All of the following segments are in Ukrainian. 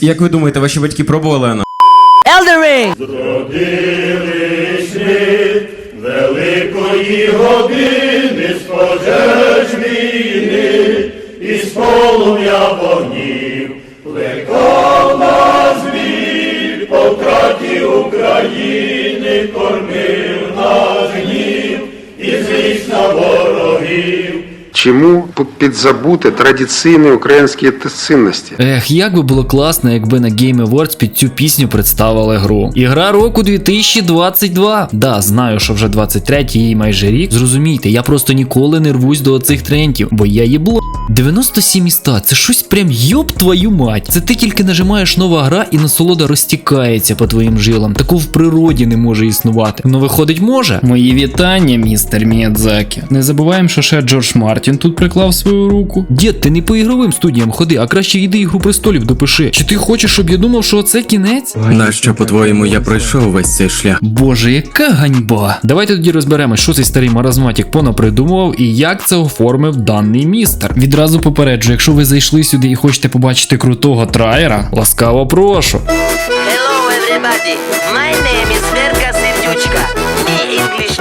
Як ви думаєте, ваші батьки пробували ана? Elden Ring! Великої години з пожеж війни і з полум'я вогнів плекав нас біль по втраті України, кормив нас гнів і злість на ворогів. Чому підзабути традиційні українські цінності? Ех, як би було класно, якби на Game Awards під цю пісню представили гру. Ігра року 2022. Да, знаю, що вже 23-й їй майже рік. Зрозумійте, я просто ніколи не рвусь до оцих трендів, бо я їбло. 97 міста, це щось прям йоб твою мать. Це ти тільки нажимаєш нова гра і насолода розтікається по твоїм жилам. Такого в природі не може існувати. Ну виходить, може. Мої вітання, містер Міядзакі. Не забуваємо, що ще Джордж Мартін тут приклав свою руку. Дід, ти не по ігровим студіям ходи, а краще йди ігру престолів допиши. Чи ти хочеш, щоб я думав, що це кінець? Нащо, по-твоєму, я пройшов весь цей шлях? Боже, яка ганьба! Давайте тоді розберемось, що цей старий маразматік понапридумував і як це оформив даний містер. Відразу попереджу, якщо ви зайшли сюди і хочете побачити крутого траєра, ласкаво прошу. Hello everybody, my name is Verka Serдючка. Me English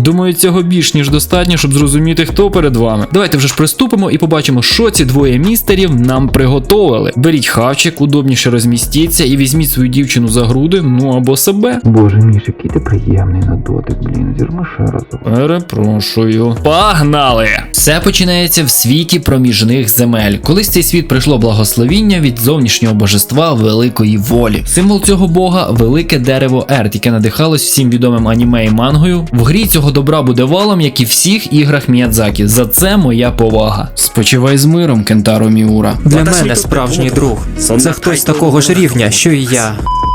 Думаю, цього більш ніж достатньо, щоб зрозуміти, хто перед вами. Давайте вже ж приступимо і побачимо, що ці двоє містерів нам приготовили. Беріть хавчик, удобніше розмістіться і візьміть свою дівчину за груди, ну або себе. Боже мій, який ти приємний на дотик, блін, зірми ще разок. Перепрошую. Погнали! Все починається в світі проміжних земель. Колись цей світ прийшло благословіння від зовнішнього божества великої волі. Символ цього бога велике дерево Ерт, яке надихалось всім відомим аніме і мангою. В грі цього добра буде валом, як і в всіх іграх Міядзакі. За це моя повага. Спочивай з миром, Кентаро Міура. Для мене справжній друг. Це хтось такого ж рівня, що і я.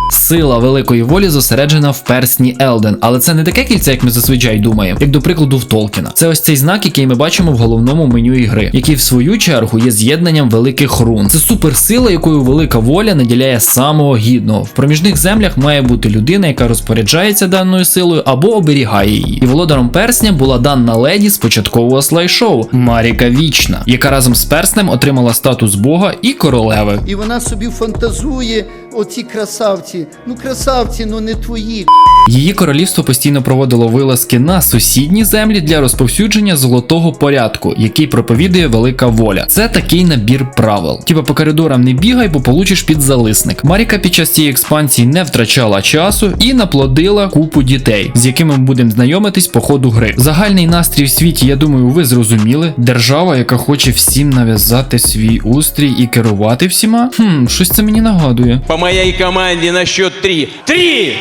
Сила великої волі зосереджена в персні Елден, але це не таке кільце, як ми зазвичай думаємо, як до прикладу в Толкіна. Це ось цей знак, який ми бачимо в головному меню ігри, який в свою чергу є з'єднанням великих рун. Це суперсила, якою велика воля наділяє самого гідного. В проміжних землях має бути людина, яка розпоряджається даною силою або оберігає її. І володаром персня була дана леді з початкового слайшоу Маріка Вічна, яка разом з перснем отримала статус бога і королеви. І вона собі фантазує оці красавці. Ну, красавці, ну не твої. Її королівство постійно проводило вилазки на сусідні землі для розповсюдження золотого порядку, який проповідує велика воля. Це такий набір правил. Типа по коридорам не бігай, бо получиш підзалисник. Маріка під час цієї експансії не втрачала часу і наплодила купу дітей, з якими ми будемо знайомитись по ходу гри. Загальний настрій в світі, я думаю, ви зрозуміли. Держава, яка хоче всім нав'язати свій устрій і керувати всіма. Хм, щось це мені нагадує. Моей команде на счет три. Три!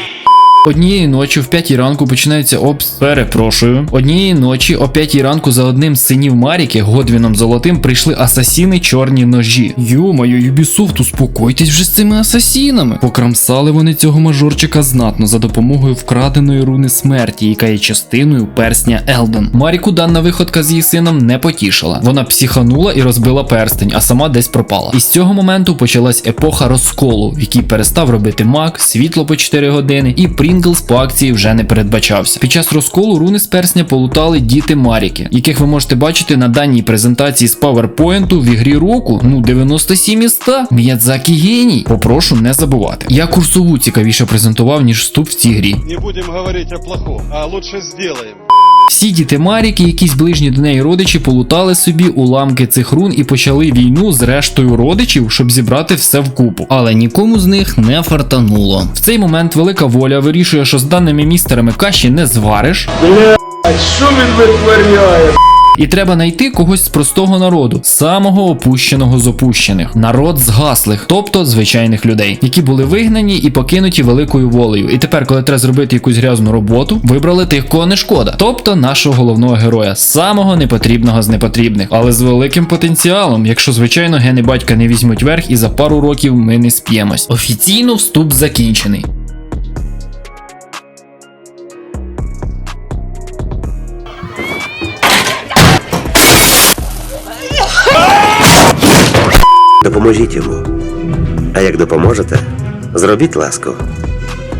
Однієї ночі в п'ятій ранку починається обс... Перепрошую. Однієї ночі о п'ятій ранку за одним з синів Маріки, Годвіном Золотим, прийшли асасіни чорні ножі. Йомаю, Юбісофт, успокойтесь вже з цими асасінами. Покрамсали вони цього мажорчика знатно за допомогою вкраденої руни смерті, яка є частиною персня Елден. Маріку дана виходка з її сином не потішила. Вона психанула і розбила перстень, а сама десь пропала. І з цього моменту почалась епоха розколу, в якій перестав робити мак, світло по 4 години, і Прінглс по акції вже не передбачався. Під час розколу руни з персня полутали діти Маріки, яких ви можете бачити на даній презентації з PowerPoint в ігрі року. Ну 97 із 100. Міядзакі геній. Попрошу не забувати. Я курсову цікавіше презентував, ніж вступ в цій грі. Не будем говорити о плохому, а лучше сделаем. Всі діти Маріки, якісь ближні до неї родичі, полутали собі уламки цих рун і почали війну з рештою родичів, щоб зібрати все вкупу. Але нікому з них не фартануло. В цей момент велика воля вирішує, що з даними містерами каші не звариш. Що він витворяє? І треба знайти когось з простого народу, самого опущеного з опущених, народ згаслих, тобто звичайних людей, які були вигнані і покинуті великою волею. І тепер, коли треба зробити якусь грязну роботу, вибрали тих, кого не шкода, тобто нашого головного героя, самого непотрібного з непотрібних, але з великим потенціалом, якщо звичайно гени батька не візьмуть верх, і за пару років ми не сп'ємось. Офіційно вступ закінчений. Допоможіть йому. А як допоможете, зробіть ласку.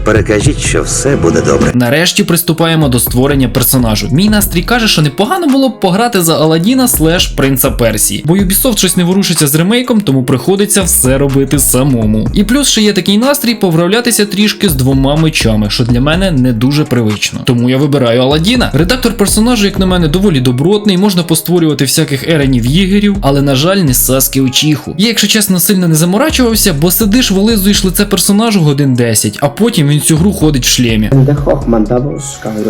Перекажіть, що все буде добре. Нарешті приступаємо до створення персонажу. Мій настрій каже, що непогано було б пограти за Аладдіна слеш принца Персії. Бо Ubisoft щось не ворушиться з ремейком, тому приходиться все робити самому. І плюс ще є такий настрій повравлятися трішки з двома мечами, що для мене не дуже привично. Тому я вибираю Аладдіна. Редактор персонажу, як на мене, доволі добротний, можна постворювати всяких еренів єгерів, але на жаль, не Саски Очіху. Я, якщо чесно, сильно не заморачувався, бо сидиш, вилизуєш лице персонажу годин 10, а потім він всю гру ходить в шлемі.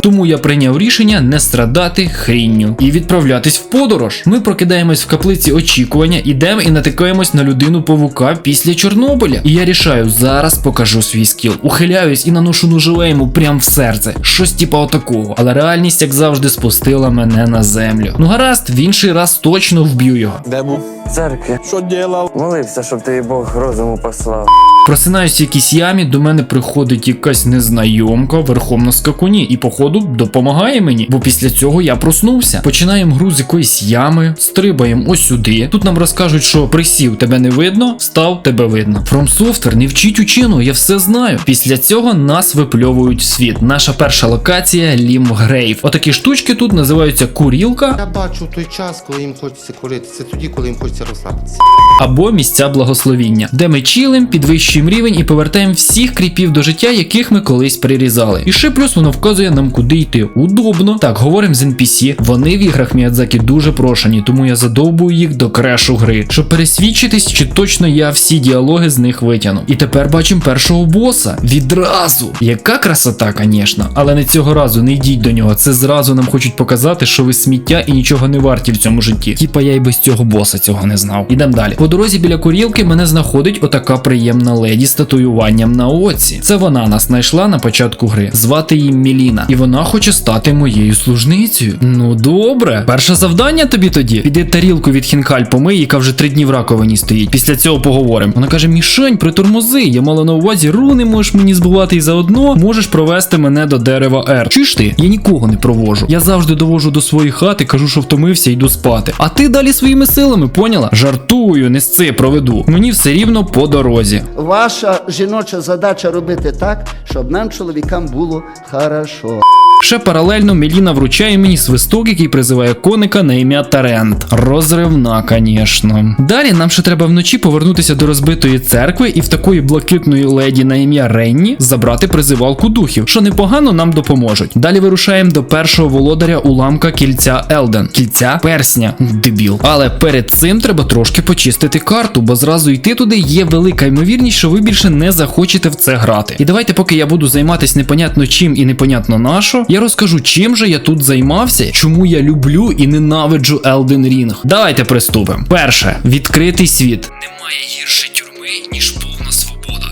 Тому я прийняв рішення не страдати хрінню і відправлятись в подорож. Ми прокидаємось в каплиці очікування, ідемо і натикаємось на людину павука після Чорнобиля. І я рішаю, зараз покажу свій скіл. Ухиляюсь і наношу ножове йому прям в серце. Щось типа отакого. Але реальність, як завжди, спустила мене на землю. Ну гаразд, в інший раз точно вб'ю його. Де був? Церкві. Що ділав? Молився, щоб тобі Бог розуму послав. Просинаюсь в якійсь ямі, до мене приходить якась незнайомка верхом на скакуні, і походу допомагає мені, бо після цього я проснувся. Починаємо гру з якоїсь ями, стрибаємо ось сюди. Тут нам розкажуть, що присів, тебе не видно, встав, тебе видно. From Software не вчить учину, я все знаю. Після цього нас випльовують в світ. Наша перша локація Лімгрейв. Отакі штучки тут називаються курілка Я бачу той час, коли їм хочеться курити. Це тоді, коли їм хочеться розслабитися. або місця благословіння, де ми чилим, підвищуємо рівень і повертаємо всіх кріпів до життя, яких ми колись прирізали. І ще плюс воно вказує нам, куди йти. Удобно. Так, говоримо з NPC. Вони в іграх Міядзакі дуже прошені, тому я задовбую їх до крешу гри, щоб пересвідчитись, чи точно я всі діалоги з них витягну. І тепер бачимо першого боса. Відразу. Яка красота, звісно. Але не цього разу не йдіть до нього. Це зразу нам хочуть показати, що ви сміття і нічого не варті в цьому житті. Типа я й без цього боса цього не знав. Ідем далі. По дорозі біля курілки мене знаходить отака приємна леді з татуюванням на оці. Це вона нас знайшла на початку гри. Звати її Міліна. І вона хоче стати моєю служницею. Ну добре. Перше завдання тобі тоді. Піди тарілку від хінкаль помий, яка вже три дні в раковині стоїть. Після цього поговоримо. Вона каже: Мішень, притормози. Я мала на увазі, руни можеш мені збивати і заодно можеш провести мене до дерева Р. Чуєш ти? Я нікого не провожу. Я завжди довожу до своєї хати, кажу, що втомився, йду спати. А ти далі своїми силами, поняла? Жартую, не з сци проведу. Мені все рівно по дорозі. Ваша жіноча задача робити так, щоб нам, чоловікам, було хорошо. Ще паралельно Меліна вручає мені свисток, який призиває коника на ім'я Тарент. Розривна, звісно. Далі нам ще треба вночі повернутися до розбитої церкви і в такої блакитної леді на ім'я Ренні забрати призивалку духів, що непогано нам допоможуть. Далі вирушаємо до першого володаря уламка кільця Елден. Кільця персня, дебіл. Але перед цим треба трошки почистити карту, бо зразу йти туди є велика ймовірність, що ви більше не захочете в це грати. І давайте, поки я буду займатися непонятно чим і непонятно на я розкажу, чим же я тут займався, чому я люблю і ненавиджу Elden Ring. Давайте приступимо. Перше, відкритий світ. Немає гірше тюрми, ніж свобода.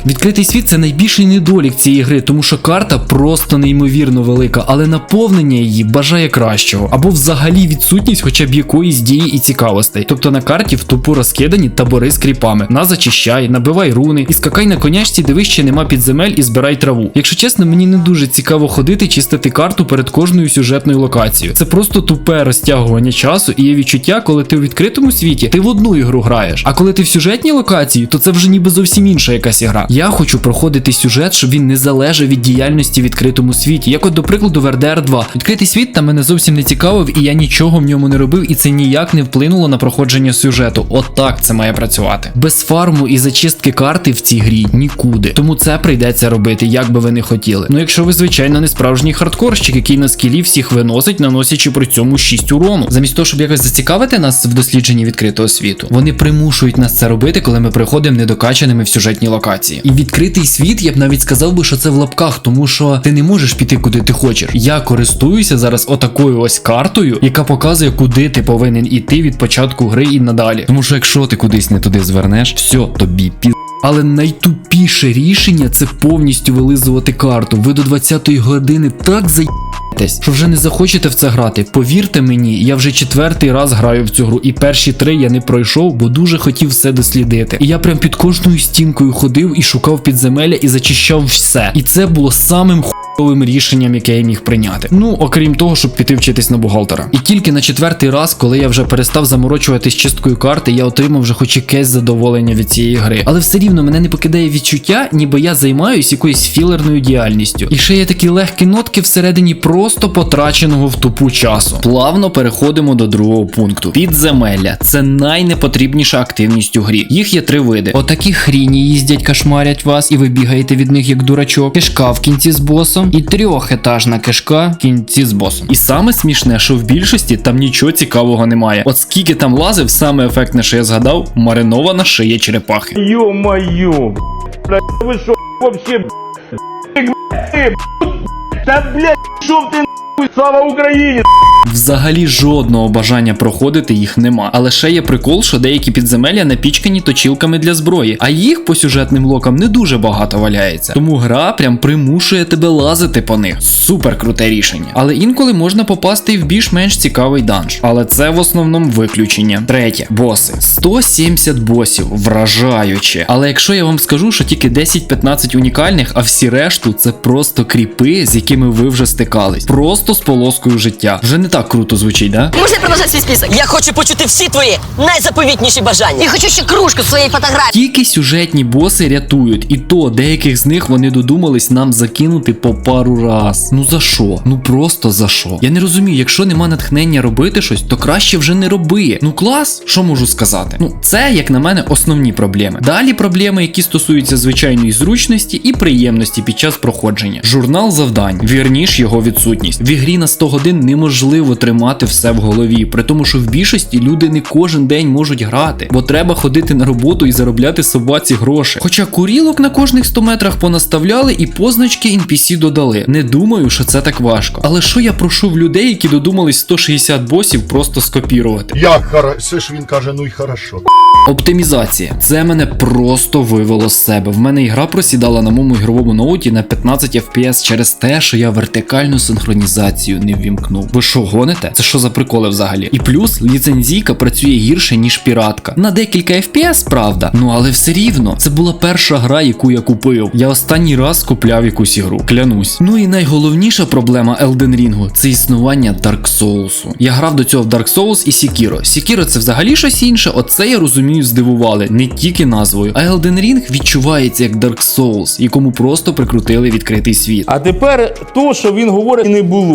Відкритий світ це найбільший недолік цієї гри, тому що карта просто неймовірно велика, але наповнення її бажає кращого, або взагалі відсутність хоча б якоїсь дії і цікавостей. Тобто на карті в тупу розкидані табори з кріпами. На зачищай, набивай руни і скакай на конячці, де вище нема підземель і збирай траву. Якщо чесно, мені не дуже цікаво ходити, чистити карту перед кожною сюжетною локацією. Це просто тупе розтягування часу і є відчуття, коли ти у відкритому світі, ти в одну ігру граєш. А коли ти в сюжетній локації, то це вже ніби зовсім інша якась ігра. Я хочу проходити сюжет, щоб він не залежав від діяльності в відкритому світі. Як от, до прикладу, в RDR 2. Відкритий світ там мене зовсім не цікавив, і я нічого в ньому не робив, і це ніяк не вплинуло на проходження сюжету. От так це має працювати. Без фарму і зачистки карти в цій грі нікуди. Тому це прийдеться робити, як би ви не хотіли. Ну якщо ви, звичайно, не справжній хардкорщик, який на скілі всіх виносить, наносячи при цьому 6 урону. Замість того, щоб якось зацікавити нас в дослідженні відкритого світу, вони примушують нас це робити, коли ми приходимо недокачаними в сюжетні локації. І відкритий світ, я б навіть сказав би, що це в лапках, тому що ти не можеш піти куди ти хочеш. Я користуюся зараз отакою ось картою, яка показує, куди ти повинен іти від початку гри і надалі. Тому що якщо ти кудись не туди звернеш, все тобі пі. Але найтупіше рішення це повністю вилизувати карту. Ви до 20-ї години так за що вже не захочете в це грати. Повірте мені, я вже четвертий раз граю в цю гру, і перші три я не пройшов, бо дуже хотів все дослідити. І я прям під кожною стінкою ходив і шукав підземелля і зачищав все. І це було самим хуйовим рішенням, яке я міг прийняти. Ну, окрім того, щоб піти вчитись на бухгалтера. І тільки на четвертий раз, коли я вже перестав заморочуватись чисткою карти, я отримав вже хоч якесь задоволення від цієї гри. Але все рівно мене не покидає відчуття, ніби я займаюсь якоюсь філерною діяльністю. І ще є такі легкі нотки всередині просто потраченого в тупу часу. Плавно переходимо до другого пункту. Підземелля це найнепотрібніша активність у грі. Їх є три види. Отакі хріні їздять, кошмарять вас, і ви бігаєте від них як дурачок. Кишка в кінці з босом, і трьохетажна кишка в кінці з босом. І саме смішне, що в більшості там нічого цікавого немає. От скільки там лазив, саме ефектне, що я згадав, маринована шия черепахи. Ё-моё, блядь, вы шо, вообще, блядь, да, блядь, шо ты, нахуй, слава Украине, Взагалі жодного бажання проходити їх нема. Але ще є прикол, що деякі підземелля напічкані точілками для зброї, а їх по сюжетним блокам не дуже багато валяється. Тому гра прям примушує тебе лазити по них. Супер круте рішення. Але інколи можна попасти і в більш-менш цікавий данж. Але це в основному виключення. Третє, боси. 170 босів, вражаюче. Але якщо я вам скажу, що тільки 10-15 унікальних, а всі решту це просто кріпи, з якими ви вже стикались. Просто з полоскою життя. Вже не так круто звучить, да? Можна продовжати свій список? Я хочу почути всі твої найзаповітніші бажання. Я хочу ще кружку своєї фотографії. Тільки сюжетні боси рятують, і то деяких з них вони додумались нам закинути по пару раз. Ну за що? Ну просто за що? Я не розумію, якщо нема натхнення робити щось, то краще вже не роби. Ну клас, що можу сказати? Ну це, як на мене, основні проблеми. Далі проблеми, які стосуються звичайної зручності і приємності під час проходження. Журнал завдань, вірніш його відсутність. В ігрі на 100 годин неможливо тримати все в голові, при тому, що в більшості люди не кожен день можуть грати, бо треба ходити на роботу і заробляти собаці гроші. Хоча курілок на кожних 100 метрах понаставляли і позначки NPC додали. Не думаю, що це так важко. Але що я прошу в людей, які додумались 160 босів просто скопірувати? Як хорошо, все ж він каже, ну й хорошо. Оптимізація. Це мене просто вивело з себе. В мене ігра просідала на моєму ігровому ноуті на 15 FPS через те, що я вертикальну синхронізацію не ввімкнув. Ви що гоните? Це що за приколи взагалі? І плюс ліцензійка працює гірше, ніж піратка. На декілька FPS, правда. Ну але все рівно. Це була перша гра, яку я купив. Я останній раз купляв якусь ігру. Клянусь. Ну і найголовніша проблема Elden Ring це існування Dark Souls. Я грав до цього в Dark Souls і Sekiro. Sekiro це взагалі щось інше. Оце я розумію, здивували не тільки назвою, а Elden Ring відчувається як Dark Souls, якому просто прикрутили відкритий світ. А тепер то, що він говорить, не було.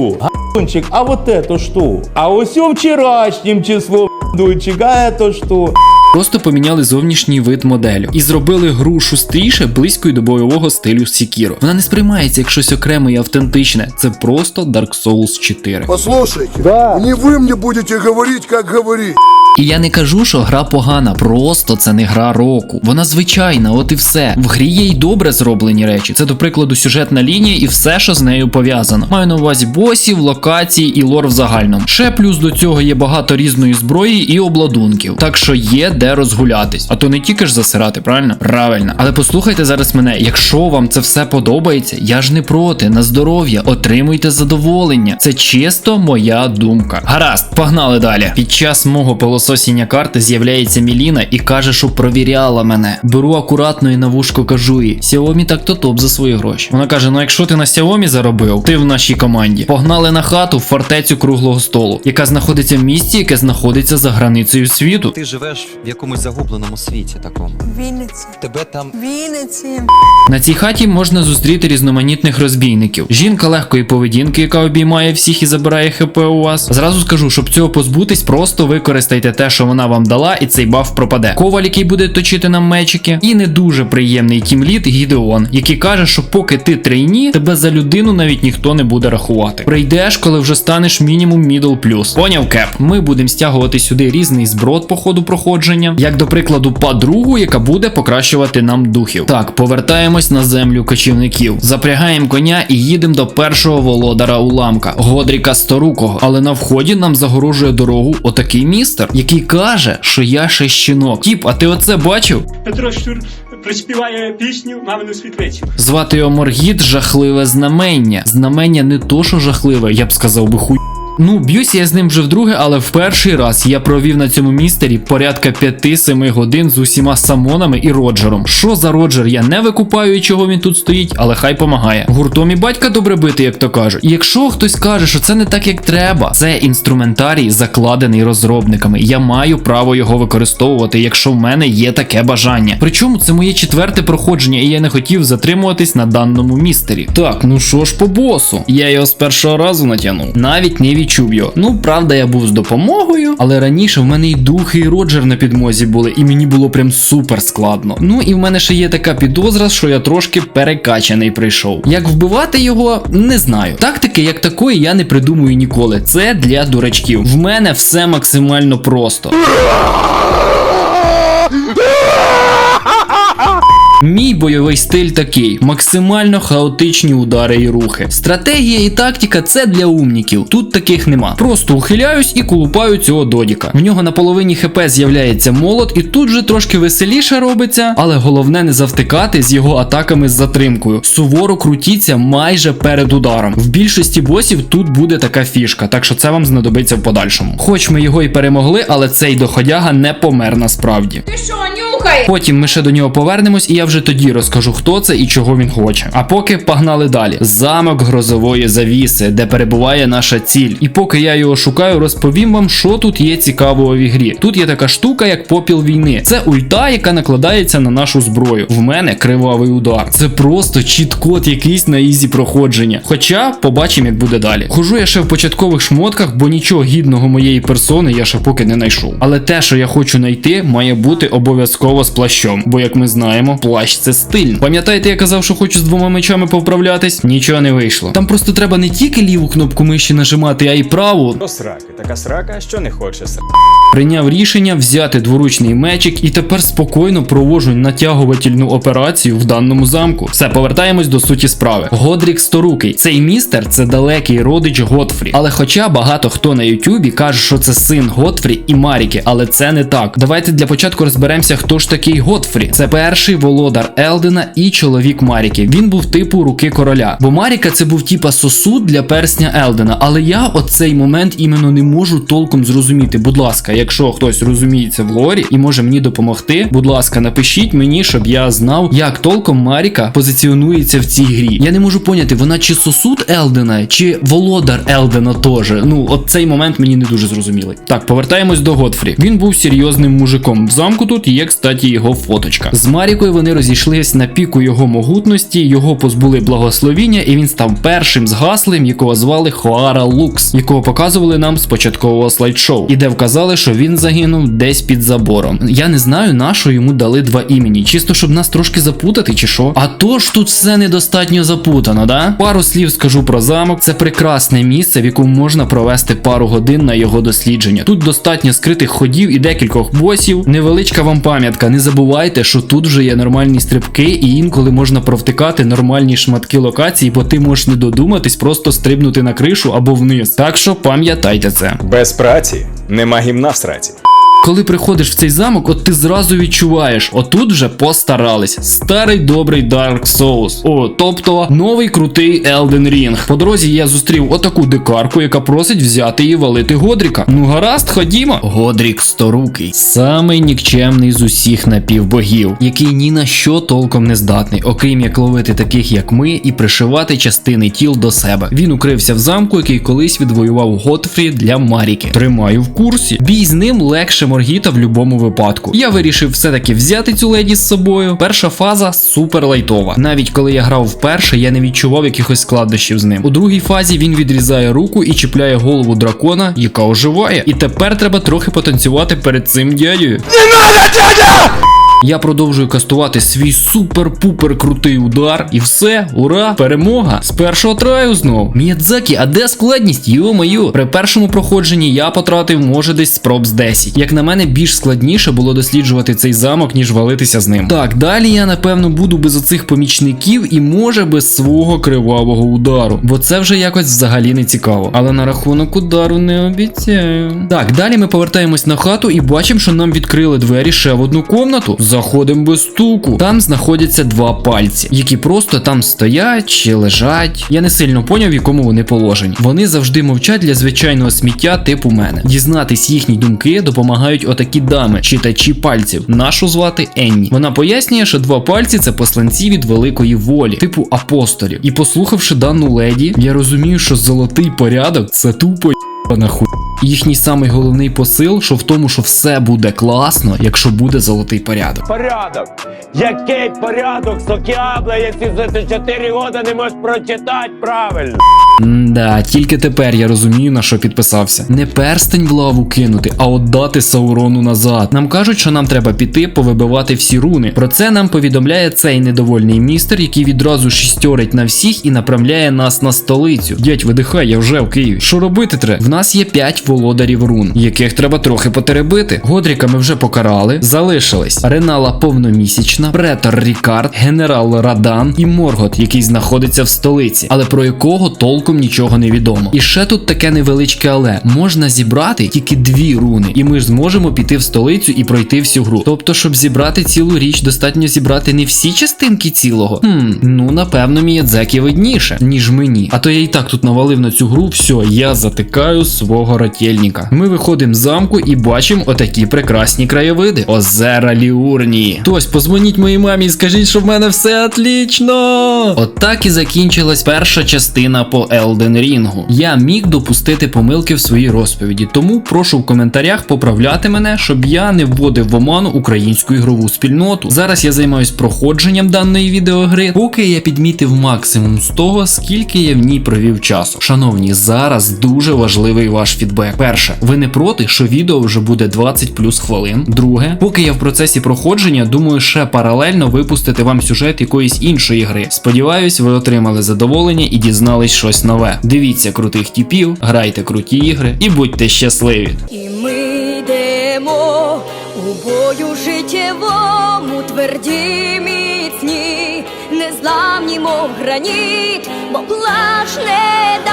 Гончик, а вот это что? А ось вчерашнім число, дойчик, а это що? Просто поміняли зовнішній вид моделю і зробили гру шустріше, близькою до бойового стилю Sekiro. Вона не сприймається як щось окреме і автентичне. Це просто Dark Souls 4. Послушайте, да. не ви мені будете говорити, як говорити. І я не кажу, що гра погана, просто це не гра року. Вона звичайна, от і все. В грі є й добре зроблені речі. Це, до прикладу, сюжетна лінія і все, що з нею пов'язано. Маю на увазі босів, локації і лор в загальному. Ще плюс до цього є багато різної зброї і обладунків. Так що є де розгулятись. А то не тільки ж засирати, правильно? Правильно. Але послухайте зараз мене, якщо вам це все подобається, я ж не проти. На здоров'я, отримуйте задоволення. Це чисто моя думка. Гаразд, погнали далі. Під час мого пилососіння карти з'являється Міліна і каже, що провіряла мене. Беру акуратно і на вушко кажу їй: Xiaomi так то топ за свої гроші. Вона каже: Ну якщо ти на Xiaomi заробив, ти в нашій команді. Погнали на хату в фортецю круглого столу, яка знаходиться в місті, яке знаходиться за границею світу. Ти живеш в якомусь загубленому світі такому. Вінниці. Тебе там Вінниці. На цій хаті можна зустріти різноманітних розбійників. Жінка легкої поведінки, яка обіймає всіх і забирає хп у вас. Зразу скажу, щоб цього позбутись, просто використайте те, що вона вам дала, і цей баф пропаде. Коваль, який буде точити нам мечики, і не дуже приємний тімліт Гідеон, який каже, що поки ти трейні, тебе за людину навіть ніхто не буде рахувати. Прийдеш, коли вже станеш мінімум мідл плюс. Поняв кеп. Ми будемо стягувати сюди різний зброд по ходу проходження. Спорядження, як до прикладу, подругу, яка буде покращувати нам духів. Так, повертаємось на землю кочівників, запрягаємо коня і їдемо до першого володара уламка Годріка Сторукого. Але на вході нам загорожує дорогу отакий містер, який каже, що я ще щінок. Тіп, а ти оце бачив? Петро Щур приспіває пісню Мамину світлицю. Звати його Моргіт жахливе знамення. Знамення не то, що жахливе, я б сказав би хуй. Ну, б'юся я з ним вже вдруге, але в перший раз я провів на цьому містері порядка 5-7 годин з усіма самонами і Роджером. Що за Роджер? Я не викупаю, і чого він тут стоїть, але хай помагає. Гуртом і батька добре бити, як то кажуть. Якщо хтось каже, що це не так, як треба, це інструментарій, закладений розробниками. Я маю право його використовувати, якщо в мене є таке бажання. Причому це моє четверте проходження, і я не хотів затримуватись на даному містері. Так, ну що ж по босу? Я його з першого разу натягнув. Навіть не відчув його. Ну, правда, я був з допомогою, але раніше в мене і духи, і Роджер на підмозі були, і мені було прям супер складно. Ну і в мене ще є така підозра, що я трошки перекачаний прийшов. Як вбивати його, не знаю. Тактики як такої я не придумую ніколи. Це для дурачків. В мене все максимально просто. Мій бойовий стиль такий: максимально хаотичні удари і рухи. Стратегія і тактика це для умніків. Тут таких нема. Просто ухиляюсь і колупаю цього додіка. В нього на половині хп з'являється молот, і тут же трошки веселіше робиться, але головне не завтикати з його атаками з затримкою. Суворо крутіться майже перед ударом. В більшості босів тут буде така фішка, так що це вам знадобиться в подальшому. Хоч ми його і перемогли, але цей доходяга не помер насправді. Ти що, нюхай? Потім ми ще до нього повернемось, і я вже тоді розкажу, хто це і чого він хоче. А поки погнали далі. Замок грозової завіси, де перебуває наша ціль. І поки я його шукаю, розповім вам, що тут є цікавого в ігрі. Тут є така штука, як попіл війни. Це ульта, яка накладається на нашу зброю. В мене кривавий удар. Це просто чіт-код якийсь на ізі проходження. Хоча побачимо, як буде далі. Хожу я ще в початкових шмотках, бо нічого гідного моєї персони я ще поки не знайшов. Але те, що я хочу знайти, має бути обов'язково з плащом. Бо, як ми знаємо, плащ це стильно. Пам'ятаєте, я казав, що хочу з двома мечами повправлятись? Нічого не вийшло. Там просто треба не тільки ліву кнопку миші нажимати, а й праву. До сраки. Така срака, що не хоче Прийняв рішення взяти дворучний мечик і тепер спокійно проводжу натягувальну операцію в даному замку. Все, повертаємось до суті справи. Годрік Сторукий. Цей містер це далекий родич Готфрі. Але хоча багато хто на Ютубі каже, що це син Готфрі і Маріки, але це не так. Давайте для початку розберемося, хто ж такий Готфрі. Це перший володар Елдена і чоловік Маріки. Він був типу руки короля. Бо Маріка це був типа сосуд для персня Елдена. Але я оцей момент іменно не можу толком зрозуміти. Будь ласка, якщо хтось розуміється в лорі і може мені допомогти, будь ласка, напишіть мені, щоб я знав, як толком Маріка позиціонується в цій грі. Я не можу поняти, вона чи сосуд Елдена, чи володар Елдена теж. Ну, от цей момент мені не дуже зрозумілий. Так, повертаємось до Готфрі. Він був серйозним мужиком. В замку тут є, кстати, його фоточка. З Марікою вони розійшлись на піку його могутності, його позбули благословіння, і він став першим згаслим, якого звали Хоара Лукс, якого показували нам з початкового слайд-шоу, і де вказали, що він загинув десь під забором. Я не знаю, на що йому дали два імені, чисто щоб нас трошки запутати, чи що. А то ж тут все недостатньо запутано, да? Пару слів скажу про замок. Це прекрасне місце, в якому можна провести пару годин на його дослідження. Тут достатньо скритих ходів і декількох босів. Невеличка вам пам'ятка. Не забувайте, що тут вже є нормальні стрибки, і інколи можна провтикати нормальні шматки локації, бо ти можеш не додуматись, просто стрибнути на кришу або вниз. Так що пам'ятайте це. Без праці нема гімна в сраці. Коли приходиш в цей замок, от ти зразу відчуваєш, отут вже постарались. Старий добрий Dark Souls. О, тобто новий крутий Elden Ring. По дорозі я зустрів отаку дикарку, яка просить взяти і валити Годріка. Ну гаразд, ходімо. Годрік сторукий. Самий нікчемний з усіх напівбогів, який ні на що толком не здатний, окрім як ловити таких, як ми, і пришивати частини тіл до себе. Він укрився в замку, який колись відвоював Готфрі для Маріки. Тримаю в курсі. Бій з ним легше Моргіта в будь-якому випадку. Я вирішив все-таки взяти цю леді з собою. Перша фаза супер лайтова. Навіть коли я грав вперше, я не відчував якихось складнощів з ним. У другій фазі він відрізає руку і чіпляє голову дракона, яка оживає. І тепер треба трохи потанцювати перед цим дядею. Не надо, дядя! Я продовжую кастувати свій супер-пупер крутий удар. І все, ура, перемога! З першого траю знов. Міядзакі, а де складність? Йо-мою. При першому проходженні я потратив, може, десь спроб з 10. Як на мене, більш складніше було досліджувати цей замок, ніж валитися з ним. Так, далі я напевно буду без оцих помічників і може без свого кривавого удару. Бо це вже якось взагалі не цікаво. Але на рахунок удару не обіцяю. Так, далі ми повертаємось на хату і бачимо, що нам відкрили двері ще в одну комнату. Заходимо без стуку. Там знаходяться два пальці, які просто там стоять чи лежать. Я не сильно поняв, в якому вони положені. Вони завжди мовчать для звичайного сміття, типу мене. Дізнатись їхні думки допомагають отакі дами, читачі пальців. Нашу звати Енні. Вона пояснює, що два пальці це посланці від великої волі, типу апостолів. І послухавши дану леді, я розумію, що золотий порядок це тупо на хуй. Їхній самий головний посил, що в тому, що все буде класно, якщо буде золотий порядок. Порядок. Який порядок, сокябла, якщо за 4 роки не можеш прочитати правильно. Да, тільки тепер я розумію, на що підписався. Не перстень в лаву кинути, а отдати Саурону назад. Нам кажуть, що нам треба піти повибивати всі руни. Про це нам повідомляє цей недовольний містер, який відразу шістьорить на всіх і направляє нас на столицю. Дядь, видихай, я вже в Києві. Що робити треба? Нас є 5 володарів рун, яких треба трохи потеребити. Годріка ми вже покарали. Залишились Ренала повномісячна, претор Рікард, генерал Радан і Моргот, який знаходиться в столиці, але про якого толком нічого не відомо. І ще тут таке невеличке але можна зібрати тільки дві руни, і ми ж зможемо піти в столицю і пройти всю гру. Тобто, щоб зібрати цілу річ, достатньо зібрати не всі частинки цілого. Хм, ну напевно, Міядзекі видніше, ніж мені. А то я і так тут навалив на цю гру, все, я затикаю свого ротєльника. Ми виходимо з замку і бачимо отакі прекрасні краєвиди. Озера Ліурнії. Тось, позвоніть моїй мамі і скажіть, що в мене все отлічно. Отак і закінчилась перша частина по Elden Ring. Я міг допустити помилки в своїй розповіді, тому прошу в коментарях поправляти мене, щоб я не вводив в оману українську ігрову спільноту. Зараз я займаюсь проходженням даної відеогри, поки я підмітив максимум з того, скільки я в ній провів часу. Шановні, зараз дуже важливий ваш фідбек. Перше, ви не проти, що відео вже буде 20 плюс хвилин. Друге, поки я в процесі проходження, думаю, ще паралельно випустити вам сюжет якоїсь іншої гри. Сподіваюсь, ви отримали задоволення і дізнались щось нове. Дивіться крутих типів, грайте круті ігри і будьте щасливі! І ми йдемо у бою життєвому, тверді міцні, незламні, мов граніт, бо плач не дав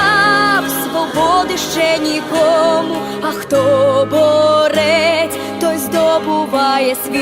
свободи ще нікому, а хто борець, той здобуває світ.